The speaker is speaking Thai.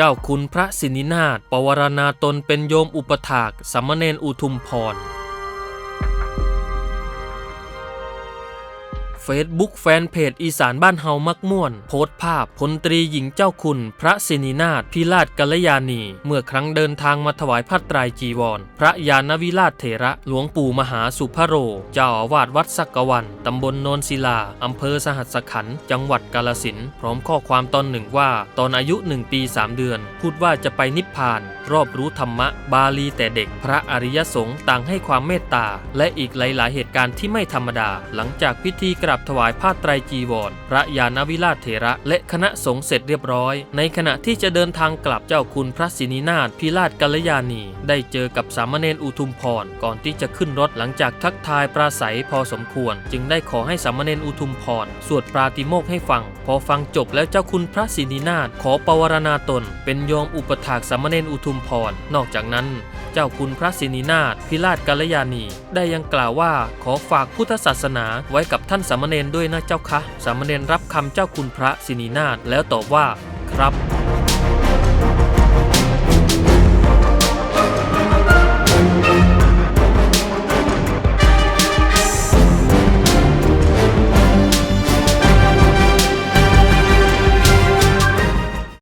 เจ้าคุณพระสินินาถปวารณาตนเป็นโยมอุปถากสัมเนนอุทุมพร เฟซบุ๊กแฟนเพจอีสานบ้านเฮามักม่วน โพสต์ภาพพลตรีหญิงเจ้าคุณ พระสินินาถพิราชกัลยาณี เมื่อครั้งเดินทางมาถวายผ้าไตรจีวร พระยานวิราชเถระ หลวงปู่มหาสุภโร เจ้าอาวาสวัดสักกวัน ตำบลโนนศิลา อำเภอสหัสขันธ์จังหวัดกาลสินพร้อมข้อความตอนหนึ่งว่า ตอนอายุหนึ่งปีสามเดือน พูดว่าจะไปนิพพาน รอบรู้ธรรมะ บาลีแต่เด็กพระอริยสงฆ์ต่างให้ความเมตตา และอีกหลาย ๆ เหตุการณ์ที่ไม่ธรรมดา หลังจากพิธีกราบถวายผ้าไตรจีวร พระยานวิราชเถระ และคณะสงฆ์เสร็จเรียบร้อย ในขณะที่จะเดินทางกลับเจ้าคุณพระศินินาถพิราชกัลยาณี ได้เจอกับสามเณรอุทุมพรก่อนที่จะขึ้นรถหลังจากทักทายปราศัยพอสมควร จึงได้ขอให้สามเณรอุทุมพรสวดปราติโมกให้ฟัง พอฟังจบแล้วเจ้าคุณพระศินินาถขอปวารณาตน เป็นโยมอุปถากสามเณรอุทุมพร นอกจากนั้น เจ้าคุณพระศินีนาถพิราชกัลยาณี ได้ยังกล่าวว่าขอฝากพุทธศาสนาไว้กับท่านสามเณรด้วยนะเจ้าคะ สามเณรรับคำเจ้าคุณพระศินีนาถแล้วตอบว่า ครับ